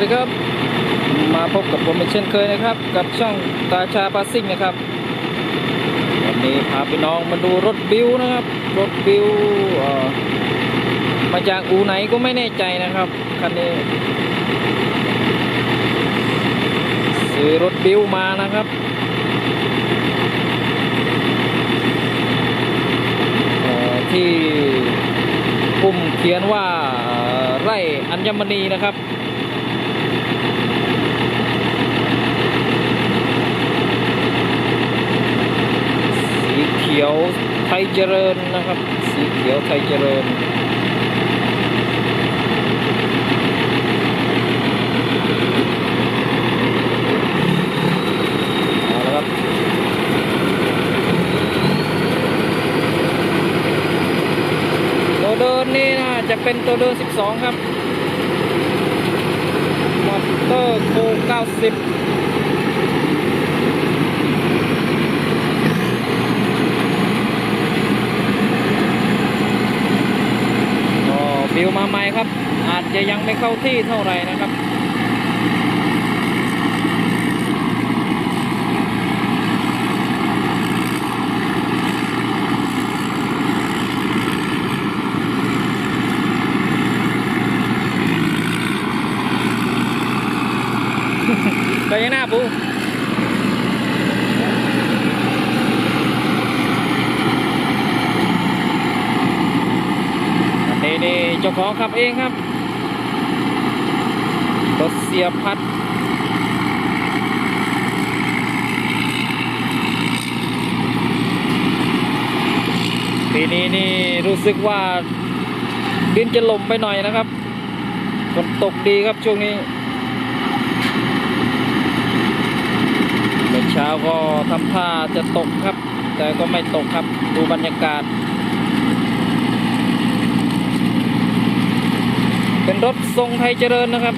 วัสดีครับ มาพบกับผมเป็นเช่นเคยนะครับ กับช่องตาชาพาซิ่งนะครับ วันนี้พาพี่น้องมาดูรถบิวนะครับ รถบิวมาจากอูไหนก็ไม่แน่ใจนะครับคันนี้ซื้อรถบิวมานะครับที่ปุ่มเขียนว่าไร่อัญมณีนะครับ สีเขียวไทยเจริญนะครับ สีเขียวไทยเจริญเอาละครับตัวเดินนี่นะจะเป็นตัวเดิน 12 ครับ มอเตอร์โค90 ฟิวมาใหม่ครับ อาจจะยังไม่เข้าที่เท่าไหร่นะครับไปยังหน้าปูนี่นี่เจ้า ของขับเองครับ รถเสียพัด ปีนี้นี่รู้สึกว่าดินจะลมไปหน่อยนะครับฝนตกดีครับช่วงนี้เมื่อเช้าก็ทำท่าจะตกครับ แต่ก็ไม่ตกครับดูบรรยากาศ เป็นรถทรงไทยเจริญนะครับ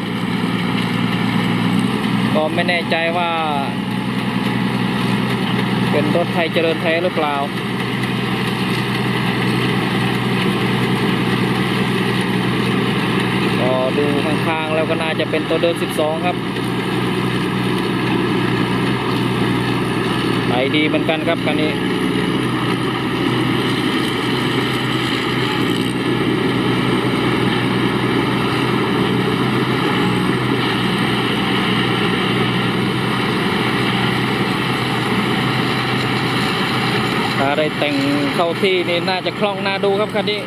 ก็ไม่แน่ใจว่า เป็นรถไทยเจริญแท้หรือเปล่าก็ดูข้างๆแล้วก็น่าจะเป็นตัวเดิน12 ครับไปดีเหมือนกันครับคันนี้ ถ้าได้แต่ง เข้าที่นี่น่าจะคล่องน่าดูครับคันนี้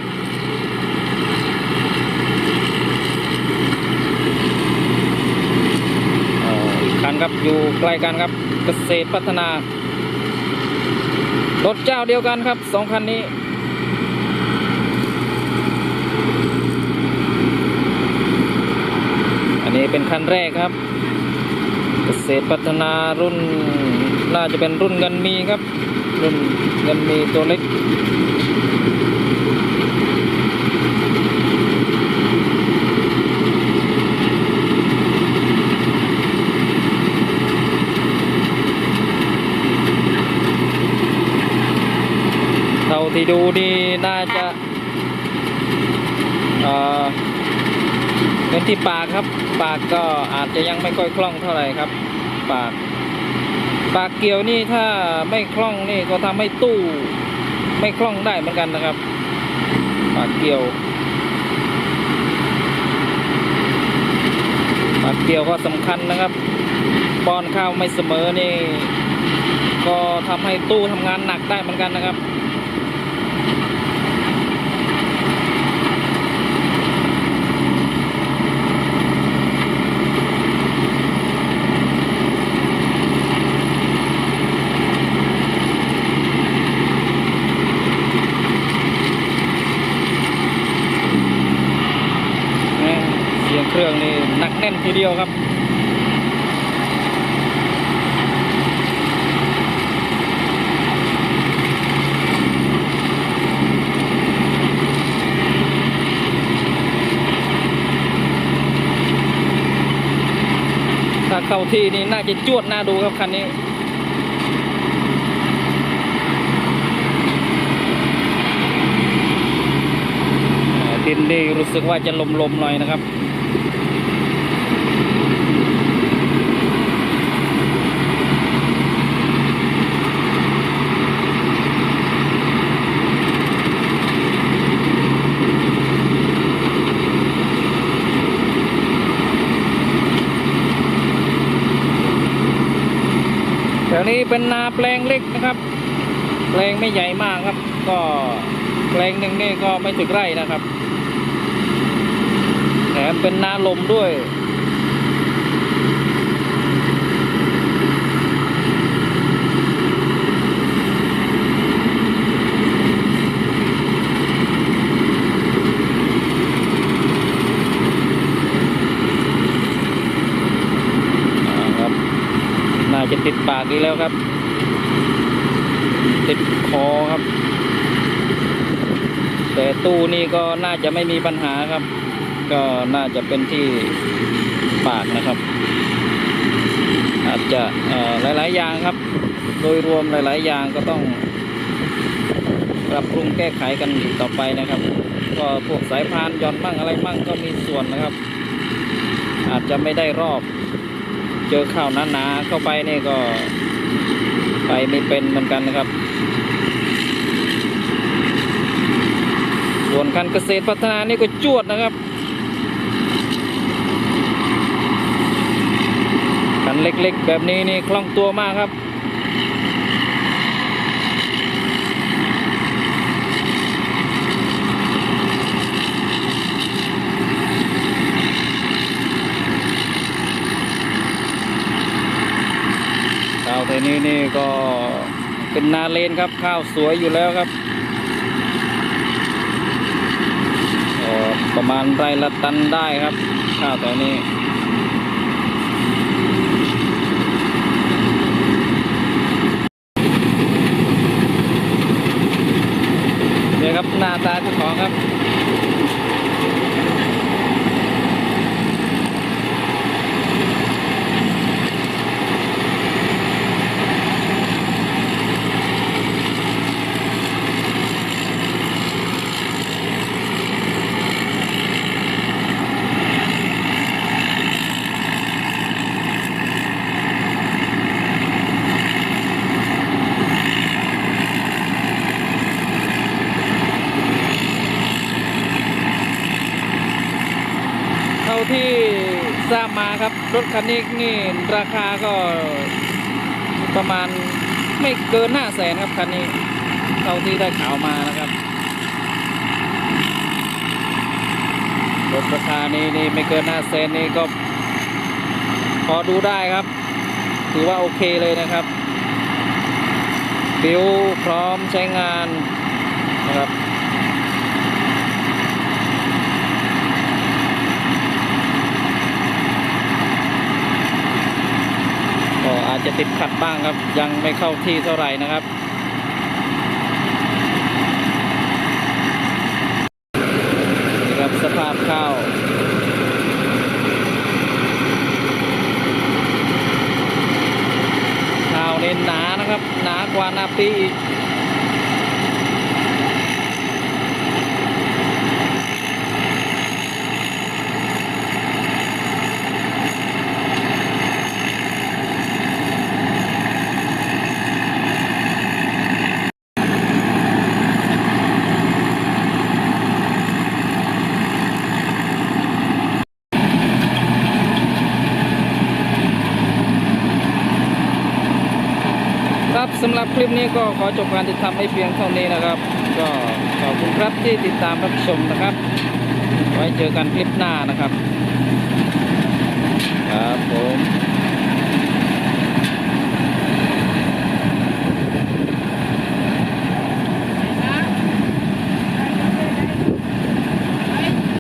คันครับอยู่ใกล้กันครับเกษตรพัฒนารถเจ้าเดียวกันครับสองคันนี้อันนี้เป็นคันแรกครับ เกษตรพัฒนารุ่นน่าจะเป็นรุ่นเงินมีครับ รุ่นเงินมีตัวเล็กเท่าที่ดูนี่น่าจะเอ่อเป็นที่ปากครับ ปากก็อาจจะยังไม่ค่อยคล่องเท่าไหร่ครับ ปาก ปากเกี่ยวนี่ถ้าไม่คล่องนี่ก็ทำให้ตู้ ไม่คล่องได้เหมือนกันนะครับ ปากเกี่ยว ปากเกี่ยวก็สำคัญนะครับป้อนข้าวไม่เสมอนี่ ก็ทำให้ตู้ทำงานหนักได้เหมือนกันนะครับ แม่เสียงเครื่องนี่หนักแน่นทีเดียวครับถ้าเข้าที่นี่น่าจะจวดน่าดูครับคันนี้ดินนี่รู้สึกว่าจะลมๆหน่อยนะครับ วนี้เป็นนาแปลงเล็กนะครับแปลงไม่ใหญ่มากครับ ก็แปลงหนึ่งนี่ก็ไม่ถึงไร่นะครับแถมเป็นนาลมด้วย อ่าครับ น่าจะติ ดปากดีแล้วครับ ติดคอครับ แต่ตู้นี่ก็น่าจะไม่มีปัญหาครับ ก็น่าจะเป็นที่ปากนะครับ อาจจะหลาย ๆ อย่างครับ โดยรวมหลาย ๆ อย่างก็ต้องปรับปรุงแก้ไขกันอีกต่อไปนะครับ ก็พวกสายพานย่อนบ้างอะไรบ้างก็มีส่วนนะครับ อาจจะไม่ได้รอบ เจอข้าวหนาๆเข้าไปนี่ก็ไปไม่เป็นเหมือนกันนะครับ ส่วนการเกษตรพัฒนานี่ก็จวดนะครับคันเล็กๆ แบบนี้นี่คล่องตัวมากครับาวไทยนี้นี่ก็เป็นนาเลนครับ ข้าวสวยอยู่แล้วครับประมาณไร่ละตันได้ครับ ข้าวไทยนี้เนี่ยครับหน้าตาเจ้าของครับ เที่ทราบมาครับ รถคันนี้นี่ราคาก็ประมาณไม่เกินห้าแสนครับคันนี้เท่าที่ได้ข่าวมานะครับรถราคานี้นี่ไม่เกินห้าแสนนี่ก็พอดูได้ครับ ถือว่าโอเคเลยนะครับบิวพร้อมใช้งานนะครับ ก็อา จะติดขัดบ้างครับ ยังไม่เข้าที่เท่าไหร่นะครับ นี่ครับสภาพข้าวข้าวเน้นหนานะครับ หนากว่านาปีอีก ครับสำหรับคลิปนี้ ก็ขอจบการติดตามให้เพียงเท่านี้นะครับ ก็ขอบคุณครับที่ติดตามรับชมนะครับ ไว้เจอกันคลิปหน้านะครับ ครับผม